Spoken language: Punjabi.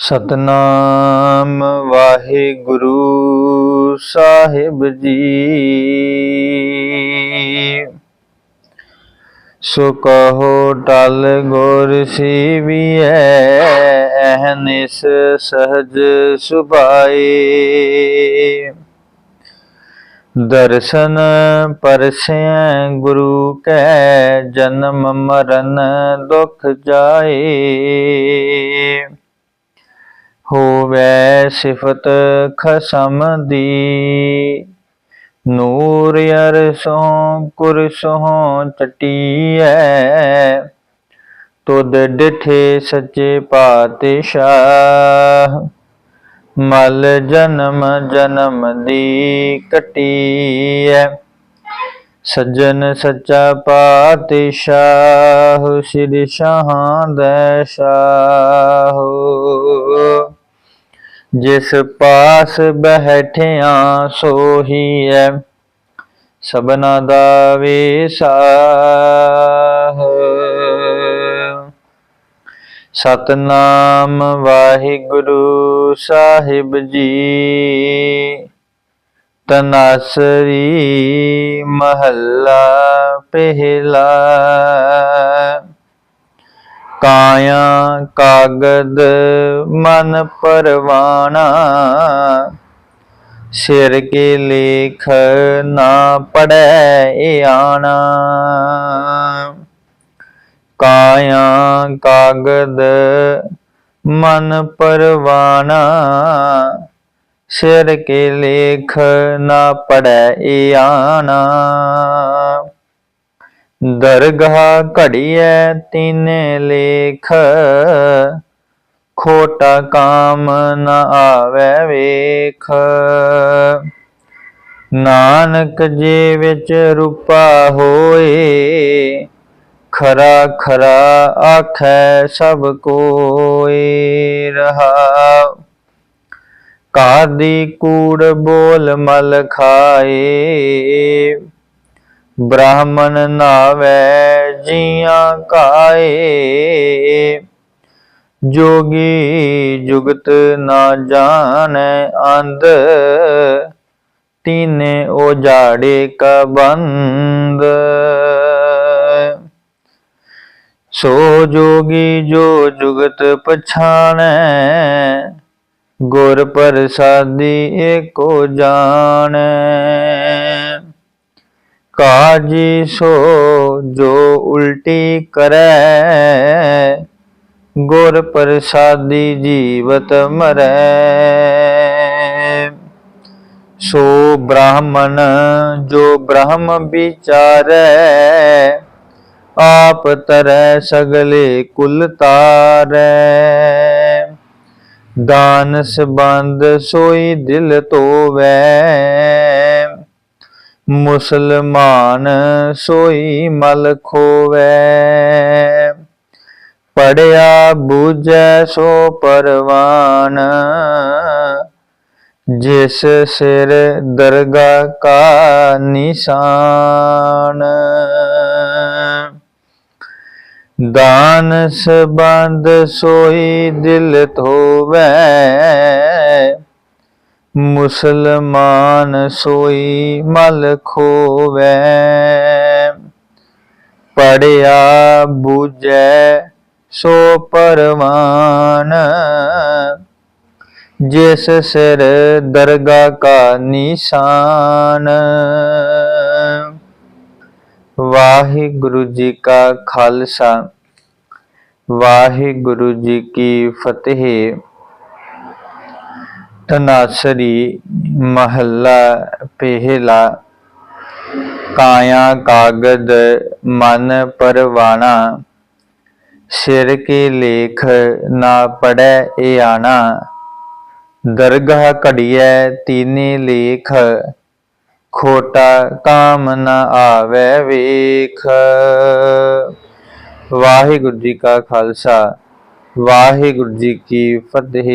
ਸਤਨਾਮ ਵਾਹਿਗੁਰੂ ਸਾਹਿਬ ਜੀ। ਸੋ ਕਹੋ ਟਲ ਗੁਰ ਸੀਵੀਐ ਅਹਨਿਸ ਸਹਜ ਸੁਭਾਏ। ਦਰਸ਼ਨ ਪਰਸੈ ਗੁਰੂ ਕੈ, ਜਨਮ ਮਰਨ ਦੁਖ ਜਾਏ। ਹੋਵੇ ਸਿਫਤ ਖਸਮ ਦੀ। ਨੂਰ ਅਰਸੋਂ ਕੁਰਸੋਂ ਚਟੀਐ ਤੁਦ ਡਿਠੇ ਸੱਚੇ ਪਾਤਸ਼ਾਹ। ਮਲ ਜਨਮ ਜਨਮ ਦੀ ਕਟੀਐ। ਸੱਜਣ ਸੱਚਾ ਪਾਤਸ਼ਾਹ, ਸ੍ਰੀ ਸ਼ਾਹਾਂ ਦਾ ਸ਼ਾਹ। ਜਿਸ ਪਾਸ ਬੈਠਿਆ ਸੋਹੀ ਹੈ ਸਬਨਾ ਦਾ ਵਿਸਾਹ। ਸਤਨਾਮ ਵਾਹਿਗੁਰੂ ਸਾਹਿਬ ਜੀ, ਤਨਾਸਰੀ ਮਹੱਲਾ ਪਹਿਲਾ। ਕਾਇਆ ਕਾਗਦ ਮਨ ਪਰਵਾਣਾ। ਸਿਰ ਕੇ ਲੇਖ ਨਾ ਪੜੈ ਆਣਾ। ਕਾਇਆ ਕਾਗਦ ਮਨ ਪਰਵਾਣਾ। ਸਿਰ ਕੇ ਲੇਖ ਨਾ ਪੜੈ ਆਣਾ। ਦਰਗਾਹ ਘੜੀਐ ਤਿੰਨ ਲੇਖ। ਖੋਟਾ ਕਾਮ ਨ ਆਵੇ ਵੇਖ। ਨਾਨਕ ਜੇ ਵਿੱਚ ਰੂਪਾ ਹੋਏ, ਖਰਾ ਖਰਾ ਆਖੈ ਸਭ ਕੋਏ ਰਹਾ ਕਾਦੀ ਕੂੜ ਬੋਲ ਮਲ ਖਾਏ, ਬ੍ਰਾਹਮਣ ਨਾਵੇ ਜੀਆਂ ਕਾਏ। जोगी जुगत ना जान अंध तीने जाड़े का बंद। सो जोगी जो जुगत पछाण गुर प्रसादी एको जान। काजी सो जो उल्टी करे ਗੁਰ ਪ੍ਰਸਾਦੀ ਜੀਵਤ ਮਰੈ। ਸੋ ਬ੍ਰਾਹਮਣ ਜੋ ਬ੍ਰਹਮ ਵਿਚਾਰੈ, ਆਪ ਤਰੈ ਸਗਲੇ ਕੁਲ ਤਾਰੈ। ਦਾਨ ਸਬੰਧ ਸੋਈ ਦਿਲ ਤੋਵੈ। ਮੁਸਲਮਾਨ ਸੋਈ ਮਲ ਖੋਵੈ। ਪੜਿਆ ਬੂਝੈ ਸੋ ਪਰਵਾਨ। ਜਿਸ ਸਿਰ ਦਰਗਾ ਕਾ ਨਿਸ਼ਾਨ। ਦਾਨ ਸਬੰਧ ਸੋਈ ਦਿਲ ਧੋਵੈ। ਮੁਸਲਮਾਨ ਸੋਈ ਮਲ ਖੋਵੈ। ਪੜਿਆ ਬੂਝੈ ਸੋ ਪਰਵਾਨ, ਜਿਸ ਸਿਰ ਦਰਗਾ ਕਾ ਨਿਸ਼ਾਨ, ਵਾਹਿਗੁਰੂ ਜੀ ਕਾ ਖਾਲਸਾ, ਵਾਹਿਗੁਰੂ ਜੀ ਕੀ ਫਤਿਹ। ਤਨਾਸਰੀ ਮਹੱਲਾ ਪਹਿਲਾ, ਕਾਇਆ ਕਾਗਦ ਮਨ ਪਰਵਾਣਾ ਸਿਰ ਕੇ ਲੇਖ ਨਾ ਪੜੈ ਏ ਆਣਾ। ਦਰਗਾਹ ਘੜੀਐ ਤੀਨੇ ਲੇਖ। ਖੋਟਾ ਕਾਮ ਨ ਆਵੇ ਵੇਖ। ਵਾਹਿਗੁਰੂ ਜੀ ਕਾ ਖਾਲਸਾ, ਵਾਹਿਗੁਰੂ ਜੀ ਕੀ ਫਤਿਹ।